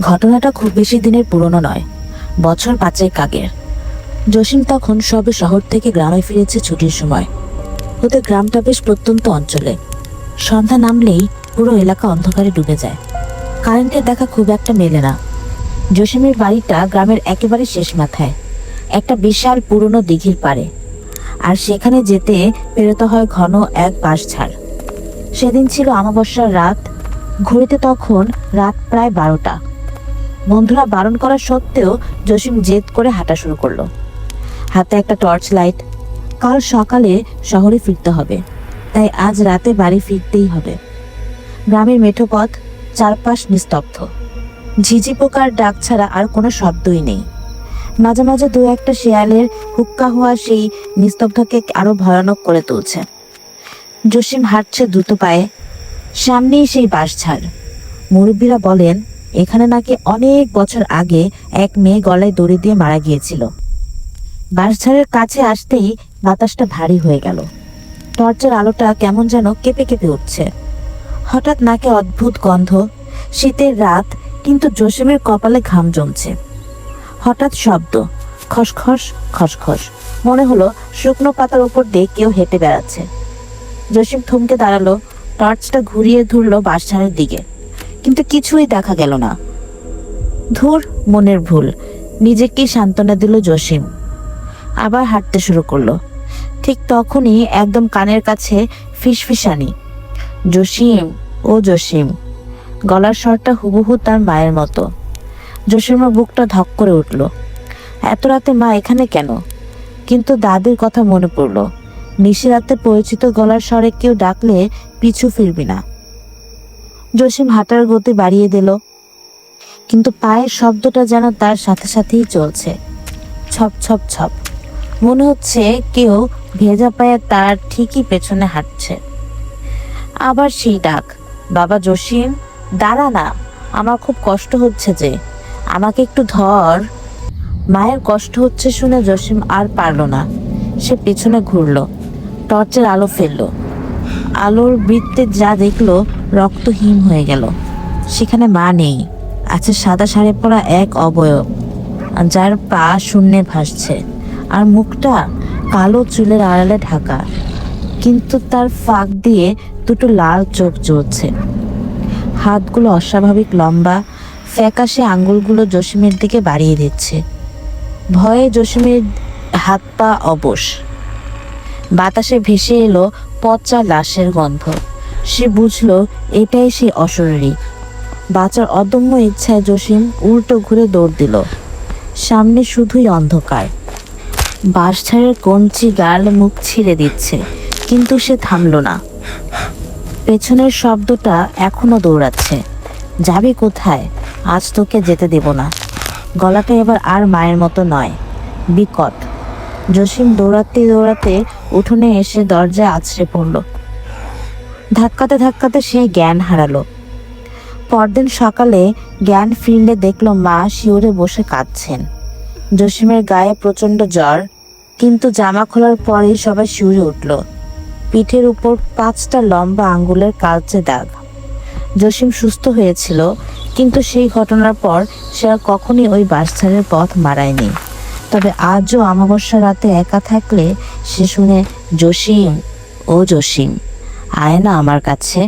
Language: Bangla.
ঘটনাটা খুব বেশি দিনের পুরনো নয়, বছর পাঁচেক আগের। জসিম তখন সবে শহর থেকে গ্রামে ফিরেছে ছুটির সময়। ওদের গ্রামটা বেশ প্রত্যন্ত অঞ্চলে। সন্ধ্যা নামলেই পুরো এলাকা অন্ধকারে ডুবে যায়। কারেন্টের দেখা খুব একটা মেলে না। জসিমের বাড়িটা গ্রামের একেবারে শেষ মাথায়, একটা বিশাল পুরনো দিঘির পাড়ে। আর সেখানে যেতে পেরোতে হয় ঘন এক বাস বাঁশঝাড় সেদিন ছিল আমাবস্যার রাত, ঘড়িতে তখন রাত প্রায় বারোটা। বন্ধুরা বারণ করা সত্ত্বেও জসিম জেদ করে হাঁটা শুরু করল। হাতে একটা টর্চ লাইট। কাল সকালে শহরে ফিরতে হবে। তাই আজ রাতে বাড়ি ফিরতেই হবে। গ্রামের মেঠো পথ চারপাশ নিস্তব্ধ। ঝিঝি পোকার ডাক ছাড়া আর কোনো শব্দই নেই। মাঝে মাঝে দু একটা শেয়ালের হুক্কা হওয়া সেই নিস্তব্ধকে আরও ভয়ানক করে তুলছে। জসিম হাঁটছে দ্রুত পায়ে। সামনেই সেই বাঁশঝাড়। মুরব্বীরা বলেন এখানে নাকি অনেক বছর আগে এক মেয়ে গলায় দড়ি দিয়ে মারা গিয়েছিল। বাঁশঝাড়ের কাছে আসতেই বাতাসটা ভারী হয়ে গেল। টর্চের আলোটা কেমন যেন কেঁপে কেঁপে উঠছে। হঠাৎ নাকে অদ্ভুত গন্ধ, শীতের রাত, কিন্তু জসিমের কপালে ঘাম জমছে। হঠাৎ শব্দ, খসখস খসখস। মনে হলো শুকনো পাতার উপর দিয়ে কেউ হেঁটে বেড়াচ্ছে। জসিম থমকে দাঁড়াল, টর্চটা ঘুরিয়ে ধরলো বাঁশঝাড়ের দিকে। কিন্তু কিছুই দেখা গেল না। ধুর, মনের ভুল। নিজেকেই সান্ত্বনা দিল জসিম। আবার হাঁটতে শুরু করল। ঠিক তখনই একদম কানের কাছে ফিসফিসানি। জসিম, ও জসিম। গলার স্বরটা হুবহু তার মায়ের মতো। জসিমের বুকটা ধক করে উঠল। এত রাতে মা এখানে কেন? কিন্তু দাদির কথা মনে পড়ল। নিশিরাতে পরিচিত গলার স্বরে কেউ ডাকলে পিছু ফিরবি না। জসিম হাঁটার গতি বাড়িয়ে দিল। কিন্তু পায়ের শব্দটা যেন তার সাথে সাথেই চলছে। ছপ ছপ ছপ। মনে হচ্ছে কেউ ভেজা পায়ে তার ঠিকই পেছনে হাঁটছে। আবার সেই ডাক, বাবা জসিম, দাঁড়া না, আমার খুব কষ্ট হচ্ছে যে, আমাকে একটু ধর। মায়ের কষ্ট হচ্ছে শুনে জসিম আর পারল না। সে পেছনে ঘুরলো, টর্চের আলো ফেলল। আলোর বৃত্তে যা দেখল রক্ত হিম হয়ে গেল। সেখানে মা নেই, আছে সাদা শাড়ি পরা এক অবয়ব যার পা শূন্যে ভাসছে, আর মুখটা কালো চুলের আড়ালে ঢাকা, কিন্তু তার ফাঁক দিয়ে দুটো লাল চোখ জ্বলছে। হাতগুলো অস্বাভাবিক লম্বা, ফ্যাকাশে আঙ্গুলগুলো জসিমের দিকে বাড়িয়ে দিচ্ছে। ভয়ে জসিমের হাত পা অবশ। বাতাসে ভেসে এলো পচা লাশের গন্ধ। সে বুঝলো, এটাই সে অশরীরী। বাঁচার অদম্য ইচ্ছায় জসিম উল্টো ঘুরে দৌড় দিল। সামনে শুধুই অন্ধকার। বাঁশঝাড়ের কঞ্চি গাল মুখ ছিঁড়ে দিচ্ছে, কিন্তু সে থামল না। পেছনের শব্দটা এখনও দৌড়াচ্ছে। যাবে কোথায়? আজ তোকে যেতে দেব না। গলাটা এবার আর মায়ের মতো নয়। বিকট। জসিম দৌড়াতে দৌড়াতে উঠোনে এসে দরজায় আছড়ে পড়ল। ধাক্কাতে ধাক্কাতে সে জ্ঞান হারালো। পরদিন সকালে জ্ঞান ফিরলে দেখল মা শিওরে বসে কাঁদছেন। জসিমের গায়ে প্রচণ্ড জ্বর, কিন্তু জামা খোলার পরেই সবাই শিউরে উঠল। পিঠের উপর পাঁচটা লম্বা আঙ্গুলের কালচে দাগ। জসিম সুস্থ হয়েছিল, কিন্তু সেই ঘটনার পর সে আর কখনই ওই বাসছাড়ের পথ মারায়নি। তবে আজও অমাবস্যা রাতে একা থাকলে সে শুনে, জসিম, ও জসিম, আয় না আমার কাছে।